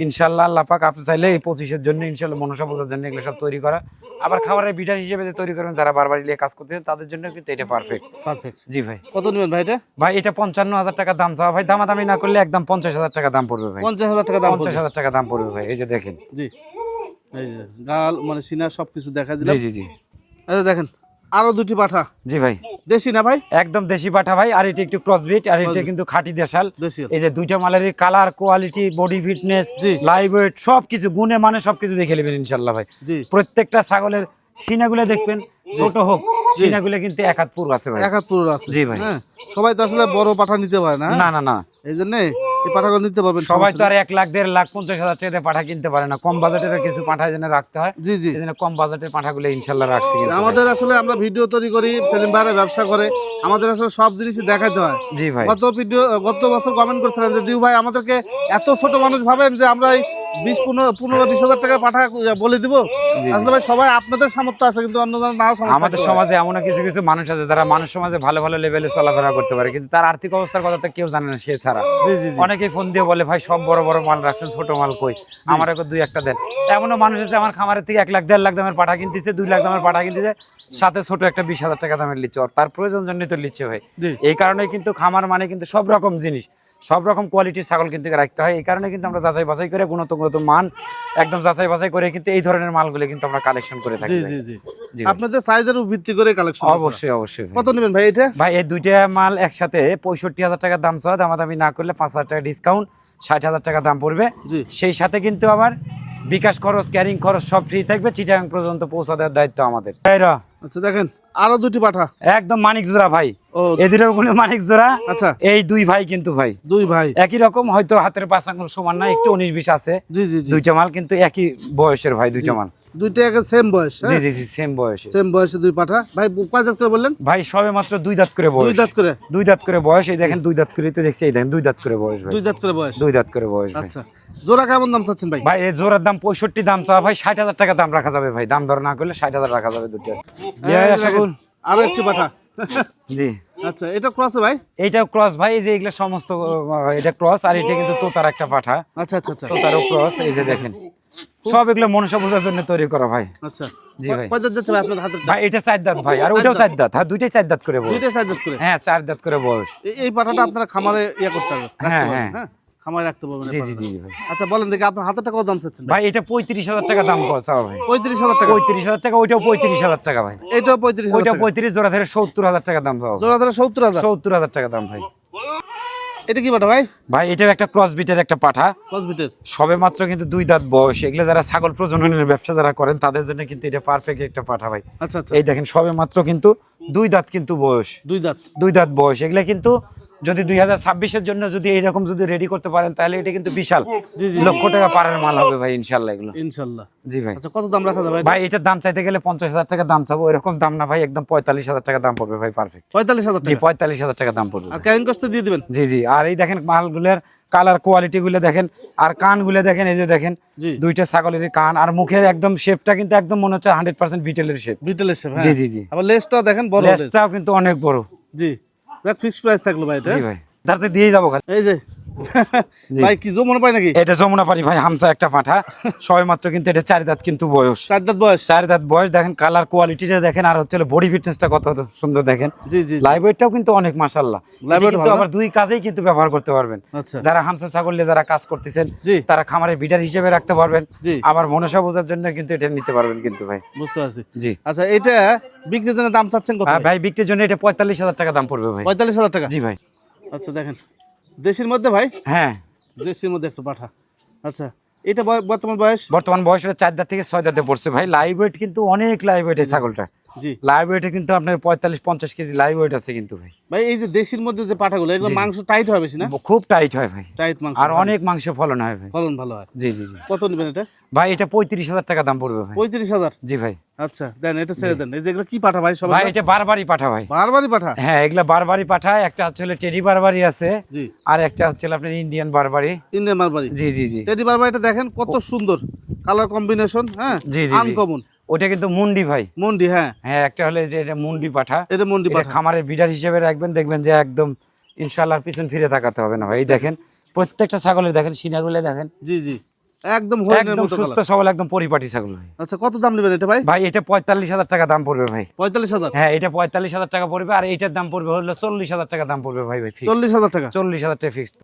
ইনশাল্লাহ আল্লাহ পাক আপনি চাইলে এই পঁচিশের জন্য ইনশাল্লাহ মনসা পূজার জন্য এগুলো সব তৈরি করা। আবার খাবারের বিটার হিসেবে যে তৈরি করবেন যারা বারবার নিয়ে কাজ করতেছেন তাদের জন্য কিন্তু এটা পারফেক্ট পারফেক্ট জি ভাই। কত নেবেন ভাই এটা? ভাই এটা পঞ্চান্ন হাজার টাকা দাম চাওয়া। ভাই দামাদামি না করলে একদম পঞ্চাশ হাজার টাকা দাম পড়বে ভাই। পঞ্চাশ হাজার টাকা দাম পঞ্চাশ হাজার টাকা দাম পড়বে ভাই এই যে দেখেন। জি। এই যে গাল মানে সিনা সবকিছু দেখা জি দিলাম জি জি। এই যে দেখেন আরও দুটি পাঠা। জি ভাই। দেশি না ভাই? একদম দেশি পাঠা ভাই আর এটা একটু ক্রস বিট আর এটা কিন্তু খাঁটি দেশাল। এই যে দুইটা মালের colour quality body fitness. Live weight সবকিছু গুণে মানে সবকিছু দেখে নেবেন ইনশাল্লাহ ভাই। জি। প্রত্যেকটা ছাগলের সিনাগুলো দেখবেন ছোট হোক সিনাগুলো কিন্তু এক হাত পুরো আছে ভাই। এক হাত পুরো আছে। জি ভাই। হ্যাঁ সবাই তো আসলে বড় পাঠা নিতে পারে না হ্যাঁ? না না না। এই জন্য এই পাঠাগুলো নিতে পারবেন সবাই তো আর এক লাখ দেড় লাখ পঞ্চাশ হাজার পাঠা কিনতে পারে না। কম বাজেটের কিছু পাঠা যেন রাখতে হয়। জি জি। কম বাজেটের পাঠাগুলো ইনশাল্লাহ রাখছি কিন্তু। আমাদের আসলে আমরা ভিডিও তৈরি করি সেলিম ভাইরা ব্যবসা করে। আমাদের আসলে সব জিনিসই দেখাতে হয়। জি ভাই। গত ভিডিও গত বছর কমেন্ট করছিলেন যে দিউ ভাই আমাদেরকে এত ছোট মানুষ ভাবেন যে আমরা বিশ পনেরো পনেরো বিশ হাজার টাকা পাঠা বলে দিব। আসলে ভাই সবাই আপনাদের সামর্থ্য আছে কিন্তু অন্য নাও আমাদের সমাজে এমন কিছু কিছু মানুষ আছে যারা মানুষ সমাজে ভালো ভালো লেভেলে চলাফেরা করতে পারে কিন্তু তার আর্থিক অবস্থার কথা তো কেউ জানে না সে ছাড়া। অনেকেই ফোন দিয়ে বলে ভাই সব বড় বড় মাল রাখছেন ছোট মাল কই? আমার দুই একটা দেন। এমনও মানুষ আছে আমার খামারের থেকে এক লাখ দেড় লাখ দামের পাঠা কিনতেছে দুই লাখ দামের পাঠা কিনতেছে সাথে ছোট একটা বিশ হাজার টাকা দামের লিচু। আর তার প্রয়োজন জন্য তো লিচু ভাই। এই কারণে কিন্তু খামার মানে কিন্তু সব রকম জিনিস। সব রকম কোয়ালিটির ছাগল কিন্তু রাখতে হয়। এই কারণে কিন্তু আমরা যাচাই বাছাই করে গুণত গুণত মান একদম যাচাই বাছাই করে কিন্তু এই ধরনের মালগুলো কিন্তু আমরা কালেকশন করে থাকি জি। জি জি। আপনাদের সাইজের ভিত্তি করে কালেকশন অবশ্যই অবশ্যই কত নেবেন ভাই এটা? ভাই এই দুইটা মাল একসাথে পঁয়ষট্টি হাজার টাকার দাম সহ দামাদামি না করলে পাঁচ হাজার টাকা ডিসকাউন্ট ষাট হাজার টাকা দাম পড়বে। সেই সাথে কিন্তু আবার বিকাশ খরচ ক্যারিং খরচ সব ফ্রি থাকবে। চিটাগাং পর্যন্ত পৌঁছা দেওয়ার দায়িত্ব আমাদের। আচ্ছা দেখেন। আরও দুটি পাঠা? একদম মানিক জোড়া ভাই। এই দুটো কোনো মানিক জোড়া আচ্ছা। এই দুই ভাই কিন্তু ভাই। দুই ভাই। একই রকম হয়তো হাতের পাঁচ আঙুল সমান না একটু উনিশ বিশ আছে। দুইটা মাল কিন্তু একই বয়সের ভাই দুইটা মাল। দুইটা একে সেম বয়স জি হ্যাঁ? জি জি সেম বয়সে। সেম বয়সে দুই পাঠা। ভাই কয় দাঁত করে বললেন? ভাই সবে মাত্র দুই দাঁত করে দুই দাঁত করে? দুই দাঁত করে বয়স এই দেখেন দুই দাঁত করে তো দেখছি এই দেখেন দুই দাঁত করে বয়স ভাই। দুই দাঁত করে বয়স? দুই দাঁত করে বয়স আচ্ছা। জোড়া কেমন দাম চাচ্ছেন ভাই? ভাই এই জোড়ার দাম পঁয়ষট্টি দাম চাওয়া ভাই ষাট হাজার টাকা দাম রাখা যাবে ভাই। দাম দর না করলে ষাট হাজার রাখা যাবে দুটো। আরও একটি পাঠা। জি। আচ্ছা এটা ক্রস ভাই? এটা ক্রস ভাই এই যে এগুলো সমস্ত এটা ক্রস আর এটা কিন্তু তোতার একটা পাঠা। আচ্ছা আচ্ছা আচ্ছা। তোতারও ক্রস এই যে দেখেন। সব এগুলো মনসা বোঝার জন্য তৈরি করা ভাই। আচ্ছা। জি ভাই। কয় দাঁত যাচ্ছে ভাই আপনার হাতে ভাই এটা চার দাঁত ভাই আর ওটাও চার দাঁত। হ্যাঁ দুইটাই চার দাঁত করে বয়স। চার দাঁত করে। হ্যাঁ চার দাঁত করে বয়স। এই- এই পাঠাটা আপনারা খামারে ইয়ে করতে হবে হ্যাঁ, হ্যাঁ। খামায় রাখতে পারবেন জি জি জি ভাই। আচ্ছা বলেন দেখি আপনার হাতে টাকাও দাম চাচ্ছেন? ভাই এটা পঁয়ত্রিশ হাজার টাকা দাম চাওয়া ভাই। পঁয়ত্রিশ হাজার টাকা। পঁয়ত্রিশ হাজার টাকা ওইটাও পঁয়ত্রিশ হাজার টাকা ভাই। এটাও পঁয়ত্রিশ ওইটা পঁয়ত্রিশ জোড়া ধরে সত্তর হাজার টাকা দাম চাওয়া জোড়া ধরে সত্তর হাজার। সত্তর হাজার টাকা দাম ভাই। এটা কি পাঠা ভাই? ভাই এটাও একটা ক্রস বিটের একটা পাঠা। কসবিটের সবে মাত্র কিন্তু দুই দাঁত বয়স। এগুলো যারা ছাগল প্রজননের ব্যবসা যারা করেন তাদের জন্য কিন্তু এটা পারফেক্ট একটা পাঠা ভাই। আচ্ছা আচ্ছা। এই দেখেন সবে মাত্র কিন্তু দুই দাঁত কিন্তু বয়স। দুই দাঁত। দুই দাঁত বয়স। এগুলা কিন্তু যদি দুই হাজার ছাব্বিশের জন্য যদি এইরকম যদি রেডি করতে পারেন তাহলে এটা কিন্তু বিশাল। লক্ষ টাকা পারের মাল হবে ভাই ইনশাল্লাহ এগুলো। ইনশাল্লাহ জি ভাই। আচ্ছা কত দাম রাখা যাবে? ভাই এটার দাম চাইতে গেলে পঞ্চাশ হাজার টাকা দাম চাবো। এরকম দাম না ভাই একদম পঁয়তাল্লিশ হাজার টাকা দাম পড়বে ভাই পারফেক্ট পঁয়তাল্লিশ হাজার জি পঁয়তাল্লিশ হাজার টাকা দাম পড়বে আর ক্যারিং কস্টে দিয়ে দিবেন? জি জি। আর এই দেখেন মালগুলোর কালার কোয়ালিটি গুলো দেখেন আর কানগুলো দেখেন এই যে দেখেন দুইটা ছাগলের কান আর মুখের একদম শেপটা কিন্তু একদম মনে হচ্ছে হান্ড্রেড পার্সেন্ট বিটেলের শেপ বিটেল এসে জি জি জি। আবার লেসটাও দেখেন বড় লেস। লেজটাও কিন্তু অনেক বড়। জি। দেখ ফিক্স প্রাইস থাকল ভাই এটা জি ভাই তার দিয়ে যাব খালি এই যে। *laughs* ভাই কি জো নাকি? এটা যমুনা পারি ভাই হামসা একটা পাঠা। সবে মাত্র কিন্তু এটা চার দাঁত কিন্তু বয়স। চার দাঁত বয়স? চার দাঁত বয়স দেখেন কালার কোয়ালিটিটা দেখেন আর হচ্ছে বডি ফিটনেসটা কত সুন্দর দেখেন। জি জি জি। লাইভ ওয়েটটাও কিন্তু অনেক মাসাল্লাহ Live weight ভালো আবার দুই কাজেই কিন্তু ব্যবহার করতে পারবেন। আচ্ছা। যারা হামসা ছাগল নিয়ে যারা কাজ করতেছেন। তারা খামারে বিডার হিসেবে রাখতে পারবেন। আবার মনসা বোঝার জন্য কিন্তু এটা নিতে পারবেন কিন্তু ভাই। বুঝতে পারছি। জি। আচ্ছা এটা বিক্রির জন্য দাম চাচ্ছেন কত ভাই বিক্রির জন্য এটা পঁয়তাল্লিশ হাজার টাকা দাম পড়বে ভাই। পঁয়তাল্লিশ হাজার টাকা? জি ভাই। আচ্ছা দেখেন। দেশির মধ্যে ভাই? হ্যাঁ। দেশের মধ্যে একটা পাঠা। আচ্ছা এটা বর্তমান বয়স? বর্তমান বয়স হলো চার দাঁত থেকে ছয় দাঁতে পড়ছে ভাই। লাইভ ওয়েট কিন্তু অনেক লাইভ ওয়েট এই ছাগলটা। জি। লাইভ ওয়েটে কিন্তু আপনার পঁয়তাল্লিশ পঞ্চাশ কেজি লাইভ ওয়েট আছে কিন্তু ভাই। ভাই এই যে দেশির মধ্যে যে পাঠাগুলো এগুলো মাংস টাইট হয় বেশি না? খুব টাইট হয় ভাই। টাইট মাংস আর অনেক মাংস ফলন হয় ভাই। ফলন ভালো হয়। জি জি জি। কত নেবেন এটা? ভাই এটা পঁয়ত্রিশ হাজার টাকা দাম পড়বে ভাই। পঁয়ত্রিশ হাজার? জি ভাই। আচ্ছা দেন এটা ছেড়ে দেন। এই যে এগুলো কি পাঠা ভাই সবাই ভাই এটা বারবারই পাঠা ভাই। বারবারই পাঠা? হ্যাঁ এগুলা বারবারই পাঠায় একটা হচ্ছে টেডি বারবারই আছে। জি। আর একটা হচ্ছে আপনার ইন্ডিয়ান বারবারি ইন্ডিয়ান মারবাড়ি জি জি জি। টেডি বারবারিটা দেখেন কত সুন্দর। কালার কম্বিনেশন হ্যাঁ? জি, জি, জি। আনকমন ওটা কিন্তু মুন্ডি ভাই। মুন্ডি হ্যাঁ। হ্যাঁ একটা হলে যে এটা মুন্ডি পাঠা। এটা মুন্ডি পাঠা। খামারের বিডার হিসেবে রাখবেন দেখবেন যে একদম ইনশাআল্লাহ পিছন ফিরে তাকাতে হবে না ভাই। দেখেন প্রত্যেকটা ছাগলের দেখেন সিনাগুলো দেখেন। জি জি। একদম একদম সুস্থ সবল একদম পরিপাটি ছাগল ভাই। আচ্ছা কত দাম নেবেন এটা ভাই? ভাই এটা পঁয়তাল্লিশ হাজার টাকা দাম পড়বে ভাই। পঁয়তাল্লিশ হাজার? হ্যাঁ এটা পঁয়তাল্লিশ হাজার টাকা পড়বে আর এইটার দাম পড়বে হলো চল্লিশ হাজার টাকা দাম পড়বে ভাই ভাই চল্লিশ হাজার টাকা? চল্লিশ হাজার টাকা ফিক্সড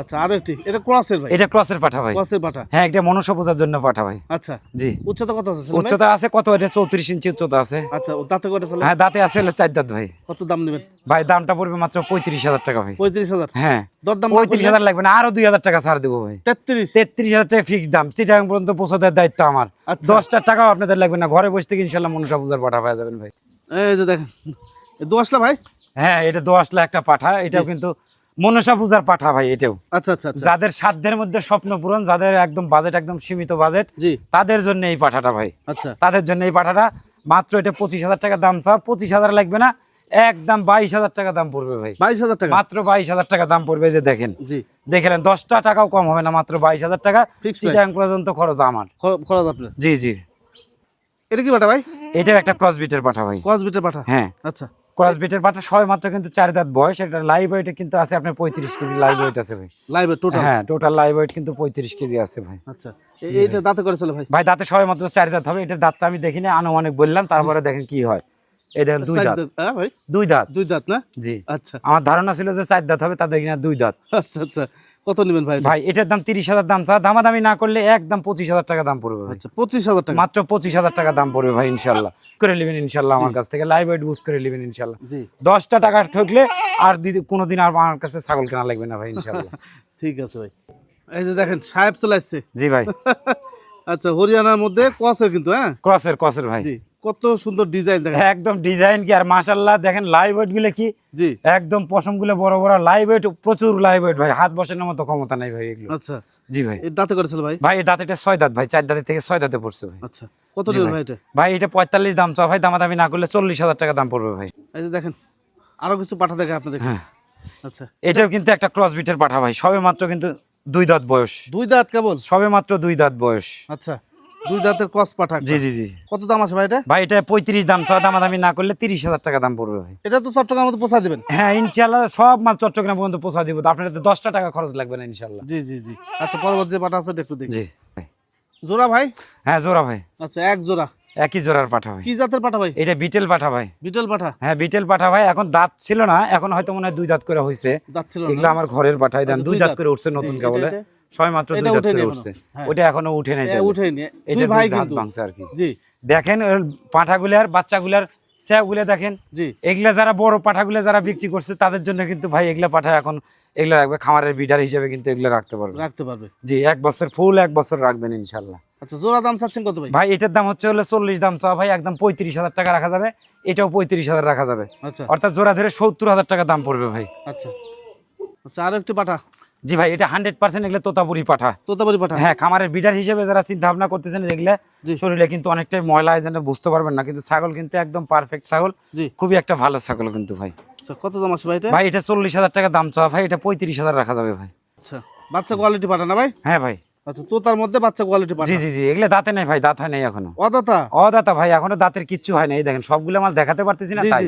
আচ্ছা আরও একটি এটা ক্রসের ভাই? এটা ক্রসের পাঠা ভাই। ক্রসের পাঠা। হ্যাঁ এটা মনসা পূজার জন্য পাঠা ভাই। আচ্ছা। জি। উচ্চতা কত আছে উচ্চতা আছে কত? এটা চৌত্রিশ ইঞ্চি উচ্চতা আছে। আচ্ছা দাঁতে কত চলে হ্যাঁ দাঁতে আছে হলো চার দাঁত ভাই। কত দাম নেবেন? ভাই দামটা পড়বে মাত্র পঁয়ত্রিশ হাজার টাকা ভাই। পঁয়ত্রিশ হাজার? হ্যাঁ। দরদাম পঁয়ত্রিশ হাজার লাগবে না আরও দুই হাজার টাকা ছাড় দেবো ভাই। তেত্রিশ। তেত্রিশ হাজার টাকা ফিক্স দাম। চিটাং পর্যন্ত পৌঁছে দেওয়ার দায়িত্ব আমার। আচ্ছা। দশটা টাকাও আপনাদের লাগবে না। ঘরে বসে থেকে ইনশাল্লাহ মনসা পূজার পাঠা পাওয়া যাবেন ভাই। এই যে দেখেন দোয়াশলা ভাই? হ্যাঁ এটা দশ লাখ একটা পাঠা। এটাও কিন্তু মনসা পূজার পাঠা ভাই এটাও। আচ্ছা আচ্ছা আচ্ছা। যাদের সাধ্যের মধ্যে স্বপ্ন পূরণ যাদের একদম বাজেট একদম সীমিত বাজেট তাদের জন্য এই পাঠাটা ভাই। আচ্ছা। তাদের জন্য এই পাঠাটা। মাত্র এটা পঁচিশ হাজার টাকা দাম চাও। পঁচিশ হাজার লাগবে না। একদম বাইশ হাজার টাকা দাম পড়বে ভাই। বাইশ হাজার টাকা? মাত্র বাইশ হাজার টাকা দাম পড়বে যে দেখেন। জি। দেখলেন দশটা টাকাও কম হবে না মাত্র বাইশ হাজার টাকা। চিটাং পর্যন্ত খরচ আমার। খরচ আপনার? জি জি। এটা কি পাঠা ভাই? এটাও একটা ক্রস বিটের পাঠা ভাই। বিটের পাঠা হ্যাঁ। আচ্ছা। ক্রস বিটের পাঠা মাত্র কিন্তু চার দাঁত বয়স। এটা লাইভ ওয়েটে কিন্তু আছে আপনার পঁয়ত্রিশ কেজি লাইভ ওয়েট আছে ভাই। লাইভে টোটাল হ্যাঁ টোটাল লাইভ ওয়েট কিন্তু পঁয়ত্রিশ কেজি আছে ভাই। আচ্ছা। এইটা দাঁতে করে চলে ভাই? ভাই দাঁতে সবাই মাত্র চার দাঁত হবে। এটার দাঁতটা আমি দেখিনি আনুমানিক বললাম তারপরে দেখেন কি হয়। এই দেখেন দুই দাঁত। হ্যাঁ দুই দাঁত। দুই দাঁত না? জি। আচ্ছা। আমার ধারণা ছিল যে চার দাঁত হবে তাদের কিনা দুই দাঁত। আচ্ছা আচ্ছা। কত নেবেন ভাই? ভাই এটার দাম তিরিশ হাজার দাম চা দামাদামি না করলে একদম পঁচিশ হাজার টাকা দাম পড়বে আচ্ছা পঁচিশ হাজার টাকা। মাত্র পঁচিশ হাজার টাকা দাম পড়বে ভাই ইনশাল্লাহ করে নেবেন ইনশাল্লাহ আমার কাছ থেকে লাইভ ওয়েট বুঝ করে নেবেন ইনশাল্লাহ জি। দশটা টাকা ঠকলে আর দিদি কোনোদিন আর আমার কাছে ছাগল কেনা লাগবে না ভাই ইনশাল্লাহ *laughs* ঠিক আছে ভাই। এই যে দেখেন সাহেব চলে আসছে। জি ভাই। *laughs* আচ্ছা হরিয়ানার মধ্যে কসের কিন্তু হ্যাঁ? ক্রসের ক্রসের ভাই। জি। কত সুন্দর ডিজাইন দেখেন। একদম ডিজাইন কি আর মাশাল্লাহ দেখেন লাইভ ওয়েটগুলো কি? জি। একদম পশমগুলো বড় বড় লাইভ ওয়েট প্রচুর লাইভ ওয়েট ভাই হাত বসানোর মতো ক্ষমতা নাই ভাই এগুলো। আচ্ছা। জি ভাই। এই দাঁতে করেছিল ভাই? ভাই এই দাঁত এটা ছয় দাঁত ভাই চার দাঁতের থেকে ছয় দাঁতে পড়ছে ভাই। আচ্ছা। কত নেবেন ভাই। এটা? ভাই এটা পঁয়তাল্লিশ দাম চাও ভাই দামাদামি না করলে চল্লিশ হাজার টাকা দাম পড়বে ভাই। এই যে দেখেন আরও কিছু পাঠা দেখে আপনাদের। হ্যাঁ। আচ্ছা। এটাও কিন্তু একটা ক্রস বিটের পাঠা ভাই সবে মাত্র কিন্তু দুই দাঁত বয়স। দুই দাঁত কেবল? সবে মাত্র দুই দাঁত বয়স। আচ্ছা। দুই দাঁতের ক্রস পাঠা জি জি জি। কত দাম আছে ভাই এটা? ভাই এটা পঁয়ত্রিশ দাম না করলে তিরিশ হাজার টাকা দাম পড়বে ভাই। এটা তো চট্টগ্রামের মধ্যে পোষা দিবেন? হ্যাঁ ইনশাল্লাহ সব মাল চট্টগ্রাম পর্যন্ত পৌঁছা দিব। আপনার তো দশটা টাকা খরচ লাগবে না ইনশাল্লাহ জি জি জি। আচ্ছা পরবর্তী যে পাঠা আছে একটু দেখি। জি। জোড়া ভাই? হ্যাঁ জোড়া ভাই। আচ্ছা এক জোড়া। একই জোড়ার পাঠা ভাই। কি জাতের পাঠা ভাই? এটা বিটেল পাঠা ভাই। বিটল পাঠা? হ্যাঁ বিটেল পাঠা ভাই। এখন দাঁত ছিল না এখন হয়তো মনে হয় দুই দাঁত করে হয়েছে যাচ্ছিল এগুলো আমার ঘরের পাঠাই দেন। আচ্ছা, দুই দাঁত দাঁত। করে উঠছে নতুন কেবলে ছয় মাত্র দুই দাঁত করে উঠছে। হ্যাঁ। ওটা এখনও উঠে নাই উঠে নিয়ে এটা ভাই কিন্তু। ভাঙছে আর কি। জি। দেখেন ওই পাঠাগুলার বাচ্চাগুলার দেখেন। জি। এগুলা যারা বড় পাঠাগুলো যারা বিক্রি করছে তাদের জন্য কিন্তু ভাই এগুলা পাঠা এখন এগুলা রাখবে খামারের বিডার হিসেবে কিন্তু এগুলো রাখতে পারবে। রাখতে পারবে। জি এক বছর ফুল এক বছর রাখবেন ইনশাল্লাহ আচ্ছা জোড়া দাম চাচ্ছেন কত ভাই? ভাই এটার দাম হচ্ছে হলো চল্লিশ দাম চাওয়া ভাই একদম পঁয়ত্রিশ হাজার টাকা রাখা যাবে। এটাও পঁয়ত্রিশ হাজার রাখা যাবে। আচ্ছা। অর্থাৎ জোড়া ধরে সত্তর হাজার টাকা দাম পড়বে ভাই। আচ্ছা। আচ্ছা আরও একটি পাঠা। জি ভাই এটা হান্ড্রেড পার্সেন্ট এগুলো তোতাপুরি পাঠা। তোতাবাড়ি পাঠা? হ্যাঁ খামারের বিডার হিসেবে যারা চিন্তা ভাবনা করতেছেন দেখলে শরীরে কিন্তু অনেকটাই ময়লা যেন বুঝতে পারবেন না কিন্তু ছাগল কিন্তু একদম পারফেক্ট ছাগল। খুবই একটা ভালো ছাগল কিন্তু ভাই। আচ্ছা কত দাম আছে ভাই এটা? ভাই এটা চল্লিশ হাজার টাকা দাম চাওয়া ভাই এটা পঁয়ত্রিশ হাজার রাখা যাবে ভাই। আচ্ছা বাচ্চা কোয়ালিটি পাঠা না ভাই? হ্যাঁ ভাই। আচ্ছা তোতার মধ্যে বাচ্চা কোয়ালিটি পাঠা। জি জি জি এগুলো দাঁতে নেই ভাই দাঁত হয় নাই এখনও। অদাতা? অদাতা ভাই এখনও দাঁতের কিচ্ছু হয় না এই দেখেন সবগুলো মাছ দেখাতে পারতেছি না তাই।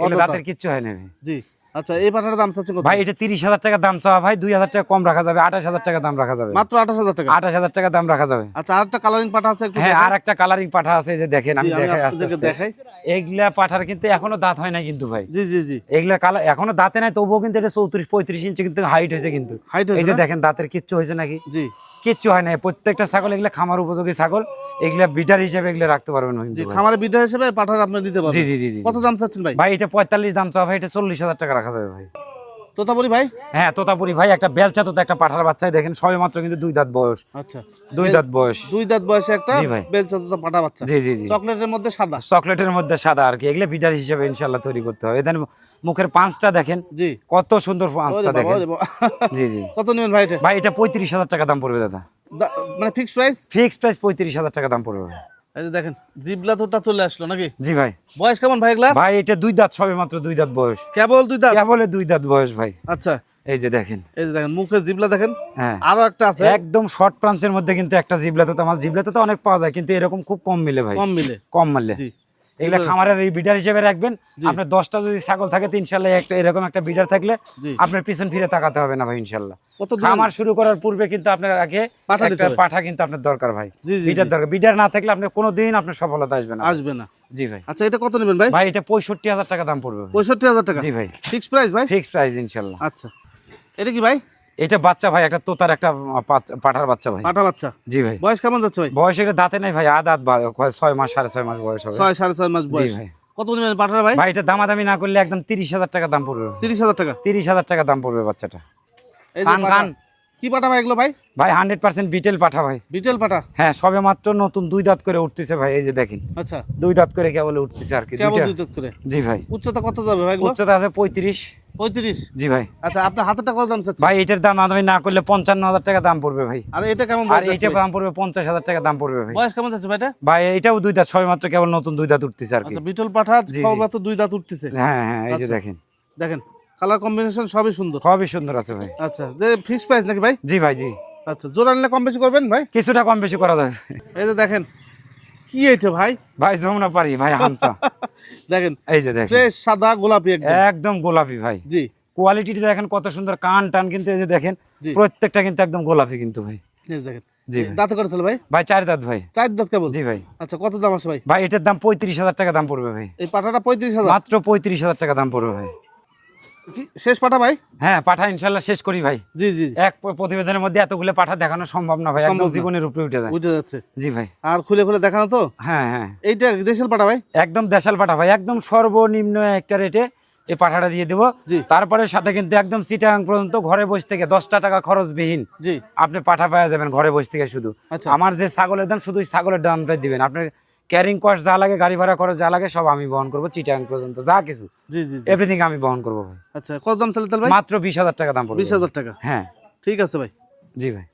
এগুলো। দাঁতের কিচ্ছু হয় না ভাই। জি। আচ্ছা এই পাঠার দাম চাচ্ছেন কত? ভাই এটা তিরিশ হাজার টাকা দাম চাওয়া ভাই দুই হাজার টাকা কম রাখা যাবে আঠাশ হাজার টাকা দাম রাখা যাবে। মাত্র আঠাশ হাজার টাকা? আঠাশ হাজার টাকা দাম রাখা যাবে। আচ্ছা আরেকটা কালারিং পাঠা আছে একটু হ্যাঁ দেখাই। আর একটা কালারিং পাঠা আছে যে দেখেন আমি দেখাই আপনাদেরকে দেখাই। এইগুলা পাঠার কিন্তু এখনও দাঁত হয় না কিন্তু ভাই। জি জি জি। এগুলা কালার এখনও দাঁতে নাই তবুও কিন্তু এটা চৌত্রিশ পঁয়ত্রিশ ইঞ্চি কিন্তু হাইট হয়েছে কিন্তু। এই যে দেখেন দাঁতের কিচ্ছু হয়েছে নাকি? জি। কিচ্ছু হয় না। প্রত্যেকটা ছাগল এগুলো খামার উপযোগী ছাগল। এগুলা বিটার হিসেবে এগুলো রাখতে পারবেন। খামারের বিধা হিসেবে পাঠার আপনি দিতে পারবেন। জি জি জি কত দাম চাচ্ছেন ভাই? ভাই এটা পঁয়তাল্লিশ দাম চাওয়া ভাই এটা চল্লিশ হাজার টাকা রাখা যাবে ভাই। তোতাপুরি ভাই? হ্যাঁ তোতাপুরি ভাই একটা বেলচা তোতা একটা পাঠার বাচ্চাই দেখেন সবে মাত্র কিন্তু দুই দাঁত বয়স। আচ্ছা। দুই দাঁত বয়স। দুই দাঁত বয়সে একটা বেলচা তোতা পাঠা বাচ্চা। জি জি জি। চকলেটের মধ্যে সাদা। চকলেটের মধ্যে সাদা আর কি। এগুলো বিটার হিসেবে ইনশাল্লাহ তৈরি করতে হবে। এদের মুখের পাঁচটা দেখেন। জি। কত সুন্দর পাঁচটা দেখেন। জি জি। কত নেবেন ভাই এটা? ভাই এটা পঁয়ত্রিশ হাজার টাকা দাম পড়বে দাদা। মানে ফিক্স প্রাইস ফিক্স প্রাইস পঁয়ত্রিশ হাজার টাকা দাম পড়বে। ভাই। এই যে দেখেন জিবলা তোতা চলে আসলো নাকি? জি ভাই। বয়স কেমন ভাই এগুলা? ভাই এটা দুই দাঁত সবে মাত্র দুই দাঁত বয়স। কেবল দুই দাঁত? কেবলে দুই দাঁত বয়স ভাই। আচ্ছা। এই যে দেখেন। এই যে দেখেন মুখে জিবলা দেখেন হ্যাঁ। আরও একটা আছে। একদম শর্ট প্রান্সের মধ্যে কিন্তু একটা জিবলা তো আমার জিবলা তো অনেক পাওয়া যায় কিন্তু এরকম খুব কম মিলে ভাই। কম মিলে। কম মিলে। জি। এগুলা খামারের বিডার হিসেবে রাখবেন। আপনার দশটা যদি ছাগল থাকে তো ইনশাল্লাহ একটা এরকম একটা বিডার থাকলে আপনার পিছন ফিরে তাকাতে হবে না ভাই ইনশাল্লাহ। খামার শুরু করার পূর্বে কিন্তু আপনার আগে পাঠা একটা পাঠা কিন্তু আপনার দরকার ভাই। বিডার দরকার। বিডার না থাকলে আপনার কোনোদিন আপনার সফলতা আসবে না। আসবে না। জি ভাই। আচ্ছা এটা কত নেবেন ভাই? ভাই এটা পঁয়ষট্টি হাজার টাকা দাম পড়বে পঁয়ষট্টি হাজার টাকা। জি ভাই। ফিক্স প্রাইস ভাই? ফিক্স প্রাইস ইনশাল্লাহ। আচ্ছা। এটা কি ভাই? এটা বাচ্চা ভাই একটা তোতার একটা পাঠার বাচ্চা ভাই। পাঠা বাচ্চা? জি ভাই। বয়স কেমন যাচ্ছে ভাই? বয়স এটা দাঁতে নাই ভাই আদাত ছয় মাস সাড়ে ছয় মাস বয়স হবে। ছয় সাড়ে ছয় মাস বয়স। ভাই। কত নেবেন পাঠাটা ভাই? ভাই এটা দামাদামি না করলে একদম তিরিশ হাজার টাকা দাম পড়বে। তিরিশ হাজার টাকা? তিরিশ হাজার টাকা দাম পড়বে বাচ্চাটা। খান খান। কি পাঠা ভাই এগুলো ভাই? ভাই হান্ড্রেড পার্সেন্ট বিটেল পাঠা ভাই। বিটেল পাঠা? হ্যাঁ সবে মাত্র নতুন দুই দাঁত করে উঠতেছে ভাই এই যে দেখেন। আচ্ছা। দুই দাঁত করে কেবল উঠতেছে আর কি দুই দাঁত করে? জি ভাই। উচ্চতা কত যাবে ভাই উচ্চতা আছে পঁয়ত্রিশ। পঁয়ত্রিশ? জি ভাই। আচ্ছা আপনার কত দাম ভাই এটার দাম আমি না করলে পঞ্চান্ন হাজার টাকা দাম পড়বে ভাই। আর এটা কেমন আর? দাম পড়বে পঞ্চাশ হাজার টাকা দাম পড়বে ভাই। বয়স কেমন যাচ্ছে ভাই এটা? ভাই এটাও দুই দাঁত সবে মাত্র কেবল নতুন দুই দাঁত উঠতেছে আর আচ্ছা বিটল পাঠা দুই দাঁত উঠতেছে। হ্যাঁ হ্যাঁ এই যে আচ্ছা। দেখেন। দেখেন কালার কম্বিনেশন সবই সুন্দর। সুন্দর আছে ভাই। আচ্ছা যে ফিক্স প্রাইস নাকি ভাই? জি ভাই জি। আচ্ছা জোড়া নিলে কম বেশি করবেন ভাই? কিছুটা কম বেশি করা যাবে। এই যে দেখেন কি এটা ভাই? ভাই যমুনা পারি ভাই হামসা। *laughs* দেখেন এই যে দেখেন। ফ্রেশ সাদা গোলাপি একদম। একদম গোলাপি ভাই। জি। কোয়ালিটি দেখেন কত সুন্দর কান টান কিন্তু এই যে দেখেন প্রত্যেকটা কিন্তু একদম গোলাপি কিন্তু ভাই। দেখেন। জি ভাই। করেছিল ভাই? ভাই চার দাঁত ভাই। চার দাঁত কেবল? জি ভাই। আচ্ছা কত দাম আছে ভাই? ভাই এটার দাম পঁয়ত্রিশ হাজার টাকা দাম পড়বে ভাই। এই পাঠাটা পঁয়ত্রিশ হাজার। মাত্র পঁয়ত্রিশ হাজার টাকা দাম পড়বে ভাই। শেষ পাঠা ভাই? হ্যাঁ পাঠা ইনশাল্লাহ শেষ করি ভাই। জি জি এক প্রতিবেদনের মধ্যে এতগুলো পাঠা দেখানো সম্ভব না ভাই একদম জীবনের উপরে উঠে যায়। উঠে যাচ্ছে। জি ভাই। আর খুলে খুলে দেখানো তো? হ্যাঁ হ্যাঁ। এইটা দেশের পাঠা ভাই? একদম দেশাল পাঠা ভাই একদম সর্বনিম্ন একটা রেটে এই পাঠাটা দিয়ে দেবো। তারপরে সাথে কিন্তু একদম সিটাং পর্যন্ত ঘরে বসে থেকে দশটা টাকা খরচবিহীন জি। আপনি পাঠা পাওয়া যাবেন ঘরে বসে থেকে শুধু। আচ্ছা। আমার যে ছাগলের দাম শুধু ছাগলের দামটাই দিবেন। আপনার ক্যারিং কস্ট যা লাগে গাড়ি ভাড়া খরচ যা লাগে সব আমি বহন করব চিটাং পর্যন্ত যা কিছু। জি জি এভরিথিং আমি বহন করব ভাই। আচ্ছা কত দাম চালাতে তাহলে ভাই? মাত্র বিশ হাজার টাকা দাম পড়বে। বিশ হাজার টাকা। হ্যাঁ। ঠিক আছে ভাই। জি ভাই।